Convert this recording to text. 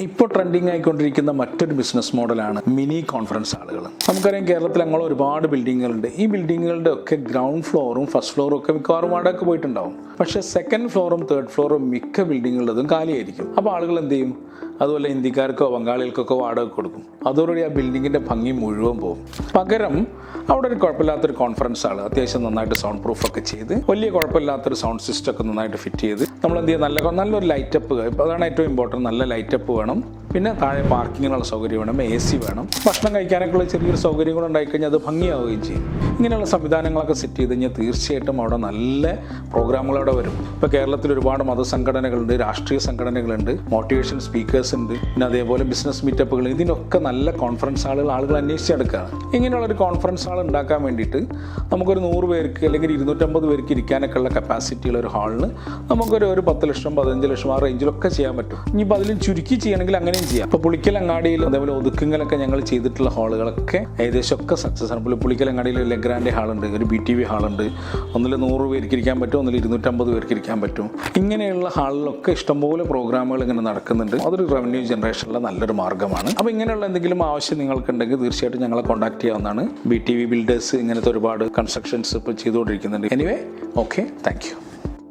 ഇപ്പോൾ ട്രെൻഡിങ് ആയിക്കൊണ്ടിരിക്കുന്ന മറ്റൊരു ബിസിനസ് മോഡലാണ് മിനി കോൺഫറൻസ് ആളുകൾ നമുക്കറിയാം കേരളത്തിൽ അങ്ങനെ ഒരുപാട് ബിൽഡിങ്ങുകളുണ്ട് ഈ ബിൽഡിങ്ങുകളുടെ ഒക്കെ ഗ്രൗണ്ട് ഫ്ലോറും ഫസ്റ്റ് ഫ്ലോറും ഒക്കെ മിക്കവാറും വാടകയ്ക്ക് പോയിട്ടുണ്ടാവും. പക്ഷേ സെക്കൻഡ് ഫ്ലോറും തേർഡ് ഫ്ലോറും മിക്ക ബിൽഡിങ്ങുള്ളതും കാലിയായിരിക്കും. അപ്പോൾ ആളുകൾ എന്ത് ചെയ്യും? അതുപോലെ ഹിന്ദിക്കാർക്കോ ബംഗാളികൾക്കൊക്കെ വാടക കൊടുക്കും. അതോടുകൂടി ആ ബിൽഡിങ്ങിന്റെ ഭംഗി മുഴുവൻ പോകും. പകരം അവിടെ ഒരു കുഴപ്പമില്ലാത്തൊരു കോൺഫറൻസ് ആൾ അത്യാവശ്യം നന്നായിട്ട് സൗണ്ട് പ്രൂഫ് ഒക്കെ ചെയ്ത് വലിയ കുഴപ്പമില്ലാത്തൊരു സൗണ്ട് സിസ്റ്റം ഒക്കെ നന്നായിട്ട് ഫിറ്റ് ചെയ്ത് നമ്മൾ എന്ത് ചെയ്യുക? നല്ല നല്ലൊരു ലൈറ്റപ്പ് ഇപ്പോൾ അതാണ് ഏറ്റവും ഇമ്പോർട്ടന്റ് നല്ല ലൈറ്റപ്പ് വേണം. പിന്നെ താഴെ പാർക്കിങ്ങിനുള്ള സൗകര്യം വേണം. എ സി വേണം. ഭക്ഷണം കഴിക്കാനൊക്കെ ഉള്ള ചെറിയൊരു സൗകര്യം കൂടെ ഉണ്ടായിക്കഴിഞ്ഞാൽ അത് ഭംഗിയാവുകയും ചെയ്യും. ഇങ്ങനെയുള്ള സംവിധാനങ്ങളൊക്കെ സെറ്റ് ചെയ്ത് കഴിഞ്ഞാൽ തീർച്ചയായിട്ടും അവിടെ നല്ല പ്രോഗ്രാമുകൾ അവിടെ വരും. ഇപ്പോൾ കേരളത്തിൽ ഒരുപാട് മതസംഘടനകളുണ്ട് രാഷ്ട്രീയ സംഘടനകളുണ്ട് മോട്ടിവേഷൻ സ്പീക്കേഴ്സ് ഉണ്ട് പിന്നെ അതേപോലെ ബിസിനസ് മീറ്റപ്പുകൾ ഇതിനൊക്കെ നല്ല കോൺഫറൻസ് ആളുകൾ ആളുകൾ അന്വേഷിച്ചെടുക്കുകയാണ് ഇങ്ങനെയുള്ള ഒരു കോൺഫറൻസ് ഹാൾ ഉണ്ടാക്കാൻ വേണ്ടിയിട്ട് നമുക്കൊരു നൂറ് പേർക്ക് അല്ലെങ്കിൽ ഇരുന്നൂറ്റമ്പത് പേർക്ക് ഇരിക്കാനൊക്കെ ഉള്ള കപ്പാസിറ്റിയുള്ള ഒരു ഹാളിന് നമുക്കൊരു ഒരു പത്ത് ലക്ഷം പതിനഞ്ച് ലക്ഷം ആ റേഞ്ചിലൊക്കെ ചെയ്യാൻ പറ്റും. ഇനിയിപ്പോൾ അതിലും ചുരുക്കി ചെയ്യണമെങ്കിൽ അങ്ങനെയും ചെയ്യാം. ഇപ്പോൾ പുളിക്കലങ്ങാടിയിൽ അതേപോലെ ഒതുക്കുങ്ങലൊക്കെ ഞങ്ങൾ ചെയ്തിട്ടുള്ള ഹാളുകളൊക്കെ ഏകദേശം ഒക്കെ സക്സസ് ആണ് ഇപ്പോൾ പുളിക്കലങ്ങാടിയിൽ ലെഗ്രാൻഡ് ഹാളുണ്ട് ഒരു ബി ടി വി ഹാളുണ്ട്. ഒന്നിൽ നൂറ് പേർക്ക് ഇരിക്കാൻ പറ്റും ഒന്നിൽ ഇരുന്നൂറ്റമ്പത് പേർക്ക് ഇരിക്കാൻ പറ്റും. ഇങ്ങനെയുള്ള ഹാളിലൊക്കെ ഇഷ്ടംപോലെ പ്രോഗ്രാമുകൾ ഇങ്ങനെ നടക്കുന്നുണ്ട്. അതൊരു റവന്യൂ ജനറേഷനിലെ നല്ലൊരു മാർഗമാണ് അപ്പോൾ ഇങ്ങനെയുള്ള എന്തെങ്കിലും ആവശ്യം നിങ്ങൾക്കുണ്ടെങ്കിൽ തീർച്ചയായിട്ടും ഞങ്ങളെ കോൺടാക്ട് ചെയ്യാവുന്നതാണ്. ബി ടി വി ബിൽഡേഴ്സ് ഇങ്ങനത്തെ ഒരുപാട് കൺസ്ട്രക്ഷൻസ് ഇപ്പോൾ ചെയ്തുകൊണ്ടിരിക്കുന്നുണ്ട്. Anyway okay thank